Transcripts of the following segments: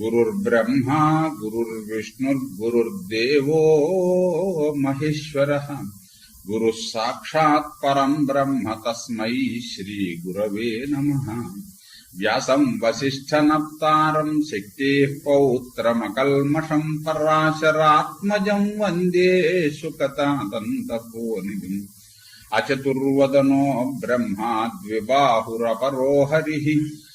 गुरुर्ब्रह्मा गुरुर्विष्णुर्गुरुर्देवो महेश्वर। गुरु साक्षात् परम ब्रह्म नम श्रीगुरवे नमः। नार शक्ति शक्तेः पौत्रमकल्मषम् पराशरात्मजम् वंदे सुकतादन्तपोनिधिम् अचतुर्वदनो ब्रह्मा द्विबाहुरपरो हरि।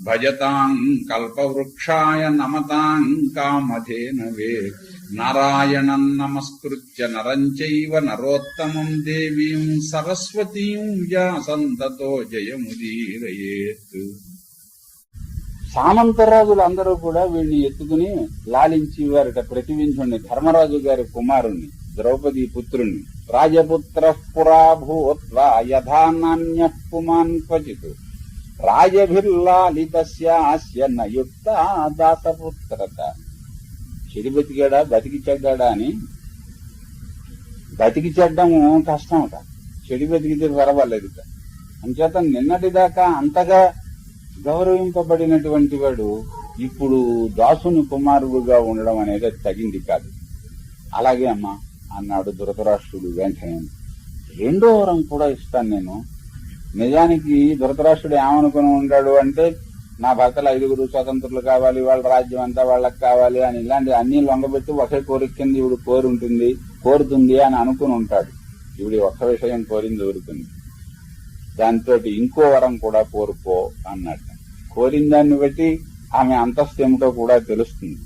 భజతాం కల్పవృక్షాయ నమతాం కామధేనవే నారాయణం నమస్కృత్య నరంచైవ నరోత్తమం దేవీం సరస్వతీం వ్యాసంతతో జయముదీరయేత్ సామంతరాజులు అందరూ కూడా వీడిని ఎత్తుకుని లాలించి వారిట ప్రతివించుండి ధర్మరాజు గారి కుమారుణ్ణి ద్రౌపది పుత్రుణ్ణి రాజపుత్ర పురా భూత్వా యథా నాణ్య పుమాన్ క్వచిత్। రాజభిర్లాలితస్యాస్య నయుక్త దాసపుత్రత చెడి బతికాడా బతికి చెడ్డాడా అని? బతికి చెడ్డము కష్టమట. చెడి బతికితే పర్వాలేదు అంచేత నిన్నటిదాకా అంతగా గౌరవింపబడినటువంటి వాడు ఇప్పుడు దాసుని కుమారుడుగా ఉండడం అనేది తగింది కాదు. అలాగే అమ్మా అన్నాడు ధృతరాష్ట్రుడు వెంటనే. రెండో వరం కూడా ఇస్తాను నేను. నిజానికి ధృతరాష్ట్రుడు ఏమనుకుని ఉంటాడు అంటే నా భర్తలు ఐదుగురు స్వతంత్రులు కావాలి వాళ్ళ రాజ్యం అంతా వాళ్ళకి కావాలి అని ఇలాంటి అన్ని లొంగబెట్టి ఒకే కోరిక కింద ఇవిడు కోరుంటుంది కోరుతుంది అని అనుకుని ఉంటాడు. ఇవిడి ఒక్క విషయం కోరింది దొరుకుతుంది దాంతో ఇంకో వరం కూడా కోరుకో అన్నట్టు కోరిన దాన్ని బట్టి ఆమె అంతస్తు ఏమిటో కూడా తెలుస్తుంది.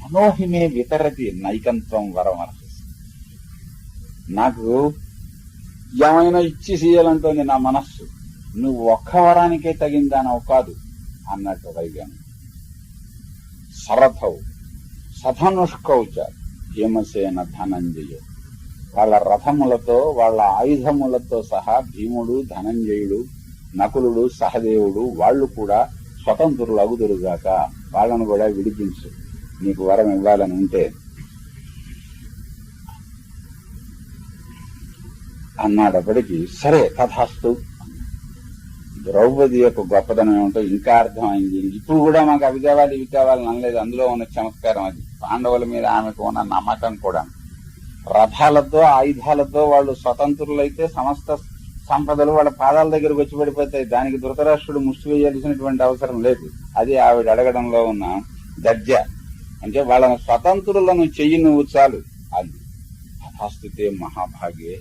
మనోహిమే వితరతి నైకంత్వం వరం అర్హిస్తుంది నాకు ఏమైనా ఇచ్చి చేయాలంటోంది నా మనస్సు. నువ్వు ఒక్క వరానికే తగిందానవు కాదు అన్నట్టు వైగాను సరథవు సధనుష్కౌచ భీమసేన ధనంజయ. వాళ్ళ రథములతో వాళ్ళ ఆయుధములతో సహా భీముడు ధనంజయుడు నకులుడు సహదేవుడు వాళ్ళు కూడా స్వతంత్రులు అగుదురుగాక వాళ్ళను కూడా విడిపించు. నీకు వరం ఇవ్వాలని ఉంటే అన్నాడప్పటికి సరే తథాస్తు. ద్రౌపది యొక్క గొప్పదనం ఏమిటో ఇంకా అర్థమైంది. ఇప్పుడు కూడా మాకు అవి కావాలి ఇవి కావాలని అనలేదు. అందులో ఉన్న చమత్కారం అది. పాండవుల మీద ఆమెకు ఉన్న నమ్మకం కూడా. రథాలతో ఆయుధాలతో వాళ్ళు స్వతంత్రులైతే సమస్త సంపదలు వాళ్ళ పాదాల దగ్గరకు వచ్చి పడిపోతాయి. దానికి ధృతరాష్ట్రుడు ముష్టి వేయాల్సినటువంటి అవసరం లేదు. అది ఆవిడ అడగడంలో ఉన్న దర్జ. అంటే వాళ్ళను స్వతంత్రులను చెయ్యి నువ్వు చాలు. అది తథాస్థితే మహాభాగ్యే.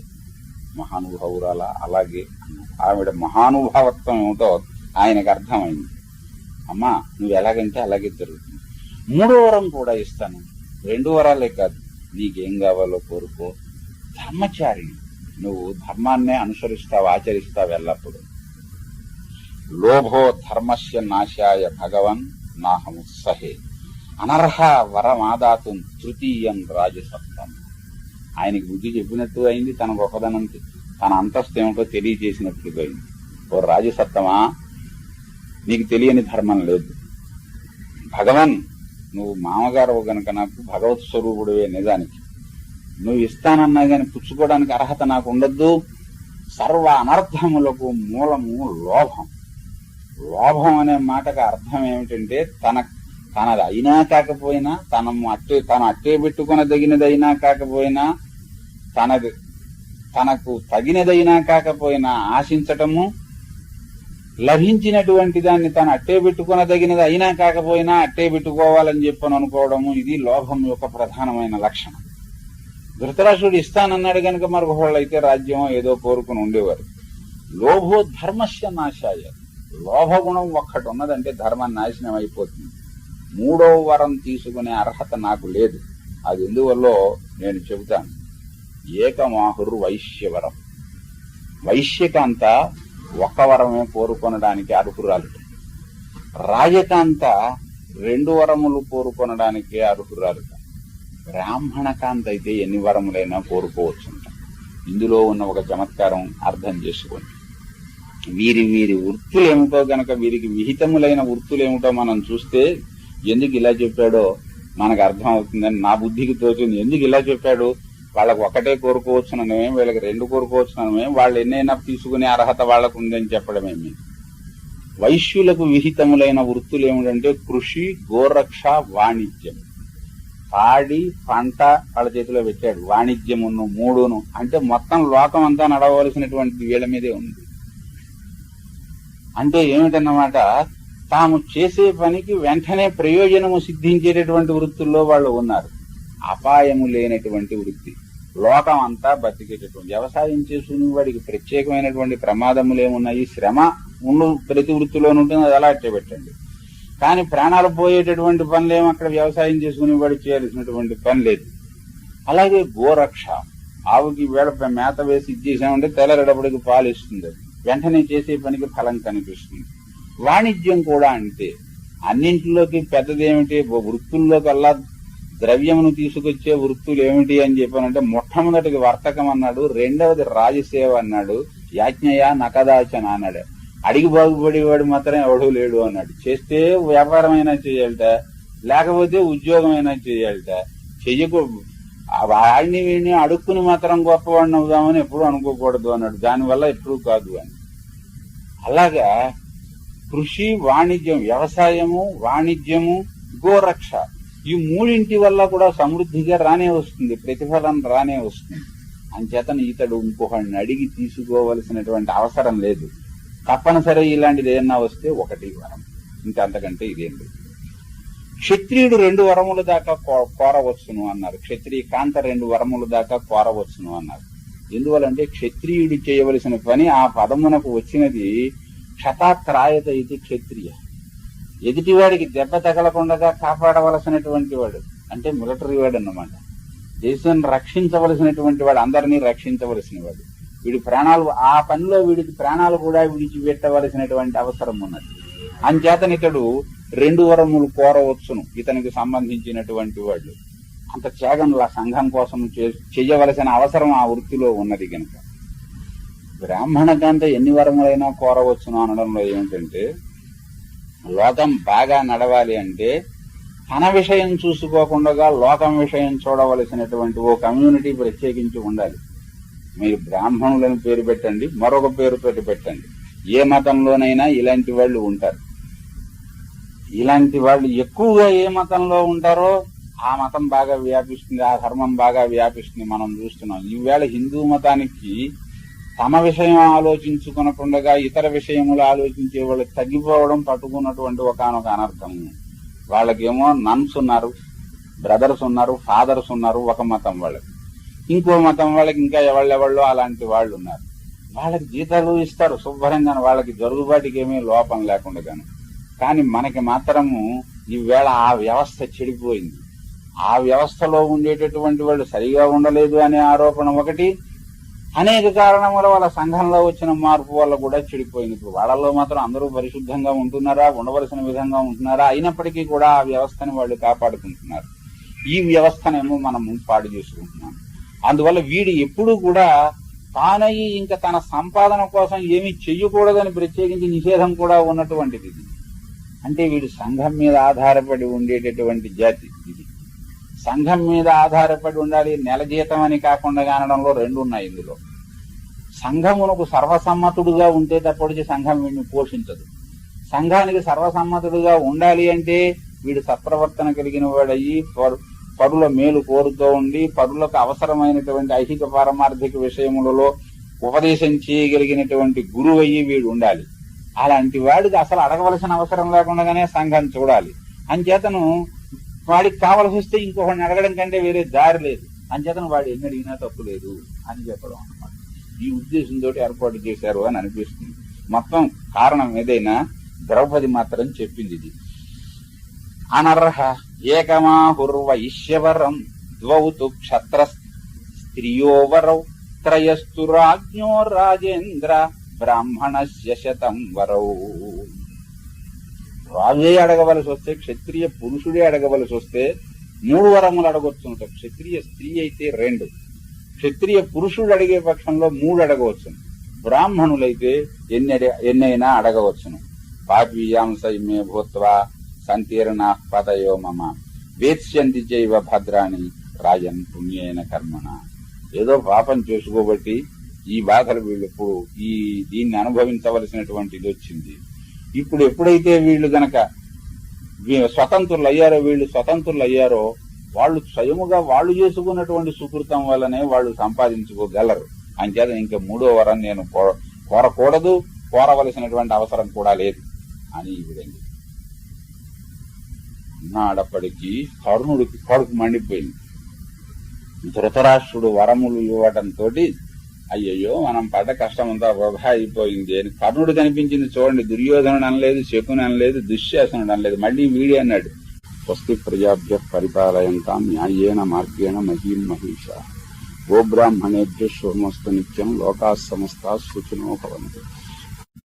మహానుభావురాల అలాగే ఆవిడ మహానుభావత్వం ఏమిటో ఆయనకు అర్థమైంది. అమ్మా నువ్వు ఎలాగంటే అలాగే జరుగుతుంది. మూడో వరం కూడా ఇస్తాను. రెండు వరాలే కాదు నీకేం కావాలో కోరుకో. ధర్మచారిణి నువ్వు ధర్మాన్నే అనుసరిస్తావు ఆచరిస్తావు ఎల్లప్పుడు. లోభో ధర్మస్య నాశాయ భగవన్ నాహముత్సహే అనర్హ వరమాదాతు తృతీయం రాజసత్వం. ఆయనకి బుద్ధి చెప్పినట్టు అయింది తన గొప్పదనం తన అంతస్తు ఏమిటో తెలియజేసినట్లు అయింది ఓ రాజసత్తమా నీకు తెలియని ధర్మం లేదు. భగవన్ నువ్వు మామగారు గనక నాకు భగవత్ స్వరూపుడువే నిజానికి? నువ్వు ఇస్తానన్నా గాని పుచ్చుకోవడానికి అర్హత నాకు ఉండద్దు. సర్వ అనర్థములకు మూలము లోభం. లోభం అనే మాటకు అర్థం ఏమిటంటే తన తనది అయినా కాకపోయినా తన అట్టే తను అట్టే పెట్టుకునదగినది అయినా కాకపోయినా తనది తనకు తగినదైనా కాకపోయినా ఆశించటము లభించినటువంటి దాన్ని తను అట్టే పెట్టుకునదగినది అయినా కాకపోయినా అట్టే పెట్టుకోవాలని చెప్పని అనుకోవడము ఇది లోభం యొక్క ప్రధానమైన లక్షణం. ధృతరాష్ట్రుడు ఇస్తానన్నాడు కనుక మరొకళ్ళు అయితే రాజ్యం ఏదో కోరుకుని ఉండేవారు. లోభో ధర్మస్య నాశాయ. లోభగుణం ఒక్కటి ఉన్నదంటే ధర్మం నాశనం అయిపోతుంది. మూడో వరం తీసుకునే అర్హత నాకు లేదు. అది ఎందువల్ల నేను చెబుతాను. ఏకమాహురు వైశ్యవరం వైశ్యకాంత ఒక్క వరమే కోరుకొనడానికి అర్హురాలు రాజకాంత రెండు వరములు కోరుకొనడానికి అరుపురాలు బ్రాహ్మణకాంత అయితే ఎన్ని వరములైనా కోరుకోవచ్చుంట. ఇందులో ఉన్న ఒక చమత్కారం అర్థం చేసుకోండి. వీరి వీరి వృత్తులు ఏమిటో గనక వీరికి విహితములైన వృత్తులు ఏమిటో మనం చూస్తే ఎందుకు ఇలా చెప్పాడో మనకు అర్థం అవుతుందని నా బుద్ధికి తోచింది. ఎందుకు ఇలా చెప్పాడు? వాళ్ళకు ఒకటే కోరుకోవచ్చునమే వీళ్ళకి రెండు కోరుకోవచ్చునమే వాళ్ళు ఎన్నైనా తీసుకునే అర్హత వాళ్ళకు ఉందని చెప్పడమేమి వైశ్యులకు విహితములైన వృత్తులు ఏమిటంటే కృషి గోరక్ష వాణిజ్యం. పాడి పంట వాళ్ళ చేతిలో పెట్టాడు వాణిజ్యమును మూడును. అంటే మొత్తం లోకం అంతా నడవలసినటువంటి వీళ్ళ మీదే ఉంది. అంటే ఏమిటన్నమాట తాము చేసే పనికి వెంటనే ప్రయోజనము సిద్ధించేటటువంటి వృత్తుల్లో వాళ్ళు ఉన్నారు. అపాయము లేనటువంటి వృత్తి. లోకం అంతా బతికేటటువంటి వ్యవసాయం చేసుకుని వాడికి ప్రత్యేకమైనటువంటి ప్రమాదములు ఏమున్నాయి శ్రమ ఉండు ప్రతి వృత్తిలో ఉంటుంది అది అలా పెట్టండి కానీ ప్రాణాలు పోయేటటువంటి పనులు అక్కడ వ్యవసాయం చేసుకుని వాడు చేయాల్సినటువంటి పని లేదు. అలాగే గోరక్ష ఆవుకి వేళ మేత వేసి ఇచ్చేసామంటే తెల్లరడపడికి పాలు ఇస్తుంది వెంటనే చేసే పనికి ఫలం కనిపిస్తుంది. వాణిజ్యం కూడా అంతే. అన్నింటిలోకి పెద్దదేమిటి? వృత్తుల్లోకి అల్లా ద్రవ్యమును తీసుకొచ్చే వృత్తులు ఏమిటి అని చెప్పానంటే మొట్టమొదటిది వర్తకం అన్నాడు రెండవది రాజసేవ అన్నాడు యాజ్ఞయ నకదాచన అన్నాడు. అడిగి బాగుపడేవాడు మాత్రం ఎవడూ లేడు అన్నాడు. చేస్తే వ్యాపారం అయినా చేయాలట లేకపోతే ఉద్యోగం అయినా చేయాలట. చెయ్యకు వాడిని వీడిని అడుక్కుని మాత్రం గొప్పవాడిని అవుదామని ఎప్పుడు అనుకోకూడదు అన్నాడు. దానివల్ల ఎప్పుడు కాదు అని. అలాగా కృషి వాణిజ్యం వ్యవసాయము వాణిజ్యము గోరక్ష. ఈ మూడింటి వల్ల కూడా సమృద్ధిగా రానే వస్తుంది ప్రతిఫలం రానే వస్తుంది. అంచేతను ఇతడు ఇంకొకడిని అడిగి తీసుకోవలసినటువంటి అవసరం లేదు. తప్పనిసరి ఇలాంటిది ఏదన్నా వస్తే ఒకటి వరం ఇంకా అంతకంటే ఇదేం లేదు. క్షత్రియుడు రెండు వరముల దాకా కో- కోరవచ్చును అన్నారు. క్షత్రియ కాంత రెండు వరముల దాకా కోరవచ్చును అన్నారు. ఎందువలంటే క్షత్రియుడు చేయవలసిన పని ఆ పదమునకు వచ్చినది క్షతాత్రాయత ఇది క్షత్రియ. ఎదుటివాడికి దెబ్బ తగలకుండా కాపాడవలసినటువంటి వాడు అంటే మిలిటరీ వాడు అన్నమాట. దేశాన్ని రక్షించవలసినటువంటి వాడు అందరినీ రక్షించవలసిన వాడు వీడి ప్రాణాలు ఆ పనిలో వీడికి ప్రాణాలు కూడా విడిచిపెట్టవలసినటువంటి అవసరం ఉన్నది. అంచేతని ఇతడు రెండు వరములు కోరవచ్చును ఇతనికి సంబంధించినటువంటి వాళ్ళు అంత త్యాగంలో సంఘం కోసం చే- చెయ్యవలసిన అవసరం ఆ వృత్తిలో ఉన్నది కనుక బ్రాహ్మణకంత ఎన్ని వరములైనా కోరవచ్చును అనడంలో ఏమిటంటే లోకం బాగా నడవాలి అంటే తన విషయం చూసుకోకుండా లోకం విషయం చూడవలసినటువంటి ఓ కమ్యూనిటీ ప్రత్యేకించి ఉండాలి. మీరు బ్రాహ్మణులని పేరు పెట్టండి మరొక పేరు పెట్టండి. ఏ మతంలోనైనా ఇలాంటి వాళ్ళు ఉంటారు. ఇలాంటి వాళ్ళు ఎక్కువగా ఏ మతంలో ఉంటారో ఆ మతం బాగా వ్యాపిస్తుంది ఆ ధర్మం బాగా వ్యాపిస్తుంది మనం చూస్తున్నాం. ఈవేళ హిందూ మతానికి తమ విషయం ఆలోచించుకునకుండగా ఇతర విషయములు ఆలోచించే వాళ్ళు తగ్గిపోవడం పట్టుకున్నటువంటి ఒకనొక అనర్థం. వాళ్ళకేమో నన్స్ ఉన్నారు బ్రదర్స్ ఉన్నారు ఫాదర్స్ ఉన్నారు ఒక మతం వాళ్ళకి. ఇంకో మతం వాళ్ళకి ఇంకా ఎవళ్ళెవళ్ళు అలాంటి వాళ్ళు ఉన్నారు. వాళ్ళకి జీతాలు ఇస్తారు శుభ్రంగా వాళ్ళకి జరుగుబాటుకి ఏమీ లోపం లేకుండా కానీ మనకి మాత్రము ఈవేళ ఆ వ్యవస్థ చెడిపోయింది. ఆ వ్యవస్థలో ఉండేటటువంటి వాళ్ళు సరిగా ఉండలేదు అనే ఆరోపణ ఒకటి అనేక కారణముల వాళ్ళ సంఘంలో వచ్చిన మార్పు వల్ల కూడా చెడిపోయింది. ఇప్పుడు వాళ్ళలో మాత్రం అందరూ పరిశుద్ధంగా ఉంటున్నారా? ఉండవలసిన విధంగా ఉంటున్నారా? అయినప్పటికీ కూడా ఆ వ్యవస్థని వాళ్ళు కాపాడుకుంటున్నారు. ఈ వ్యవస్థనేమో మనం పాడు చేసుకుంటున్నాం. అందువల్ల వీడు ఎప్పుడూ కూడా తానయ్యి ఇంకా తన సంపాదన కోసం ఏమీ చెయ్యకూడదని ప్రత్యేకించి నిషేధం కూడా ఉన్నటువంటిది. ఇది అంటే వీడు సంఘం మీద ఆధారపడి ఉండేటటువంటి జాతి ఇది. సంఘం మీద ఆధారపడి ఉండాలి నెల జీతం అని కాకుండా కానడంలో రెండు ఉన్నాయి ఇందులో. సంఘమునకు సర్వసమ్మతుడుగా ఉంటే తప్పటికి సంఘం వీడిని పోషించదు. సంఘానికి సర్వసమ్మతుడుగా ఉండాలి అంటే వీడు సత్ప్రవర్తన కలిగిన వాడయ్యి పరు- పరుల మేలు కోరుతూ ఉండి పరులకు అవసరమైనటువంటి ఐహిక పారమార్థిక విషయములలో ఉపదేశం చేయగలిగినటువంటి గురువు అయ్యి వీడు ఉండాలి. అలాంటి వాడికి అసలు అడగవలసిన అవసరం లేకుండానే సంఘం చూడాలి. అంచేతను వాడికి కావలసి వస్తే ఇంకొకడిని అడగడం కంటే వేరే దారి లేదు. అంచేతను వాడు ఎన్ని అడిగినా తప్పు లేదు అని చెప్పడం అనమాట ఈ ఉద్దేశంతో ఏర్పాటు చేశారు అని అనిపిస్తుంది. మొత్తం కారణం ఏదైనా ద్రౌపది మాత్రం చెప్పింది ఇది. అనర్హ ఏకమాహుర్వ ఈశ్వరం ద్వౌ తు క్షత్ర స్త్రియోవరౌ త్రయస్తు రాజ్ఞో రాజేంద్ర బ్రాహ్మణస్య శతం వరౌ. రాజే అడగవలసి వస్తే క్షత్రియ పురుషుడే అడగవలసి వస్తే మూడు వరములు అడగొచ్చుంట క్షత్రియ స్త్రీ అయితే రెండు. క్షత్రియ పురుషుడు అడిగే పక్షంలో మూడు అడగవచ్చును. బ్రాహ్మణులైతే ఎన్ని ఎన్నైనా అడగవచ్చును. పాపీయాంశ ఇమే భూత్వా సంతీర్ణ పదయో మమ. వేత్స్యంతి జైవ భద్రాని రాజన్ పుణ్యైన కర్మణ. ఏదో పాపం చేసుకోబట్టి ఈ బాధలు వీళ్ళు ఈ దీన్ని అనుభవించవలసినటువంటిది వచ్చింది ఇప్పుడు ఎప్పుడైతే వీళ్ళు గనక స్వతంత్రులు అయ్యారో వీళ్ళు స్వతంత్రులు అయ్యారో వాళ్ళు స్వయముగా వాళ్ళు చేసుకున్నటువంటి సుకృతం వల్లనే వాళ్ళు సంపాదించుకోగలరు. అంచేత ఇంకా మూడో వరం నేను కో- కోరకూడదు కోరవలసినటువంటి అవసరం కూడా లేదు అని ఈవిడండి నాడప్పటికి కరుణుడికి కడుపు మండిపోయింది. ధృతరాష్ట్రుడు వరములు ఇవ్వడంతో అయ్యయ్యో మనం పడ్డ కష్టం అంతా వృధా అయిపోయింది. అని కర్ణుడు కనిపించింది చూడండి దుర్యోధనుడు అనలేదు శకుని అనలేదు దుశ్శాసనుడు అనలేదు. మళ్ళీ వీడి అన్నాడు స్వస్తి ప్రజాభ్య పరిపాలయంతా న్యాయేన మార్గేణ మహీం మహిష. గోబ్రాహ్మణేభ్య శుభమస్తు నిత్యం లోకా సమస్త సూచనో భవంతు.